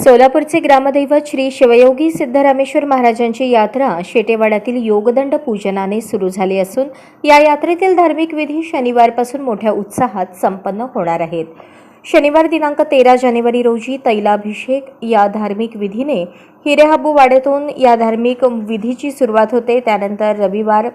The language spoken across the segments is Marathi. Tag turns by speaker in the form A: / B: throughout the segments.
A: सोलापूरचे ग्रामदैवत श्री शिवयोगी सिद्धरामेश्वर महाराजांची यात्रा शेटेवाड्यातील योगदंड पूजनाने सुरू झाली असून या यात्रेतील धार्मिक विधी शनिवारपासून मोठ्या उत्साहात संपन्न होणार आहेत. शनिवार दिनांक तेरा जानेवारी रोजी तैलाभिषेक या धार्मिक विधीने हिरेहाबू वाड्यातून या धार्मिक विधीची सुरुवात होते. त्यानंतर रविवार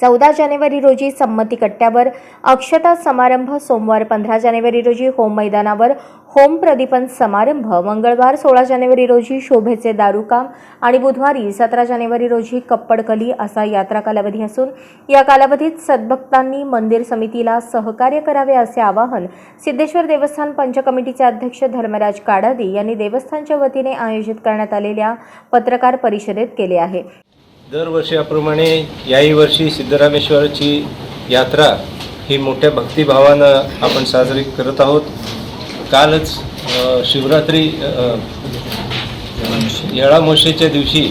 A: चौदा जानेवारी रोजी संमती कट्ट्यावर अक्षता समारंभ सोमवार पंधरा जानेवारी रोजी होम मैदानावर होम प्रदीपन समारंभ मंगळवार सोळा जानेवारी रोजी शोभेचे दारुकाम आणि बुधवारी सतरा जानेवारी रोजी कप्पडकली असा यात्रा कालावधी असून या कालावधीत सद्भक्तांनी मंदिर समितीला सहकार्य करावे असे आवाहन सिद्धेश्वर देवस्थान पंच कमिटीचे अध्यक्ष धर्मराज काडादी यांनी देवस्थानच्या वतीने आयोजित करण्यात आलेल्या पत्रकार परिषदेत केले आहे.
B: दरवर्षाप्रमाणे याही वर्षी सिद्धरामेश्वराची यात्रा ही मोठ्या भक्तिभावानं आपण साजरी करत आहोत. कालच शिवरात्री येळामोशेच्या दिवशी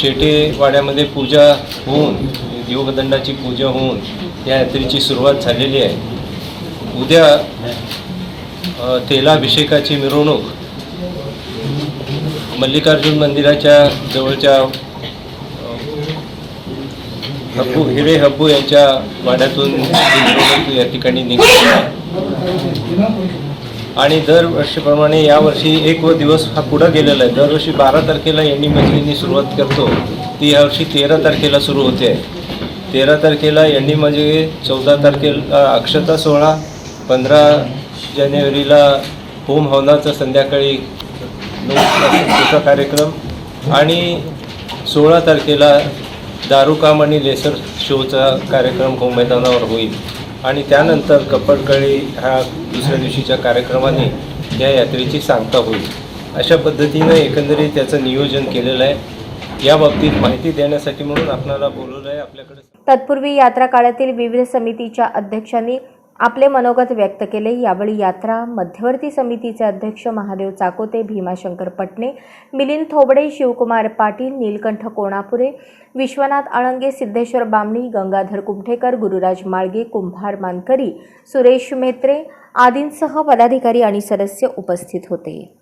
B: शेटेवाड्यामध्ये पूजा होऊन योगदंडाची पूजा होऊन या यात्रेची सुरुवात झालेली आहे. उद्या तेलाभिषेकाची मिरवणूक मल्लिकार्जुन मंदिराच्या जवळच्या हब्बू हिरे हब्बू यांच्या वाड्यातून या ठिकाणी निघाली आहे. आणि दरवर्षीप्रमाणे यावर्षी एक व दिवस हा पुढं गेलेला आहे. दरवर्षी बारा तारखेला यांनी मजलीनी सुरुवात करतो. ती यावर्षी तेरा तारखेला सुरू होते. आहे तेरा तारखेला यांनी म्हणजे चौदा तारखेला अक्षता सोहळा पंधरा जानेवारीला होम हवनाचा संध्याकाळी नऊ कार्यक्रम आणि सोळा तारखेला दारूकाम आणि लेसर शोचा कार्यक्रम होम मैदानावर होईल. आणि त्यानंतर कपडकळी ह्या दुसऱ्या दिवशीच्या कार्यक्रमाने या यात्रेची सांगता होईल. अशा पद्धतीनं एकंदरीत त्याचं नियोजन केलेलं आहे. या बाबतीत माहिती देण्यासाठी म्हणून आपणाला बोलवलं आहे आपल्याकडे.
A: तत्पूर्वी यात्रा काळातील विविध समितीच्या अध्यक्षांनी आपले मनोगत व्यक्त केले. यावेळी यात्रा मध्यवर्ती समितीचे अध्यक्ष महादेव चाकोते भीमाशंकर पटणे मिलिंद थोबडे शिवकुमार पाटील नीलकंठ कोणापुरे विश्वनाथ आळंगे सिद्धेश्वर बामणी गंगाधर कुमठेकर गुरुराज माळगे कुंभार मानकरी सुरेश मेत्रे आदींसह पदाधिकारी आणि सदस्य उपस्थित होते.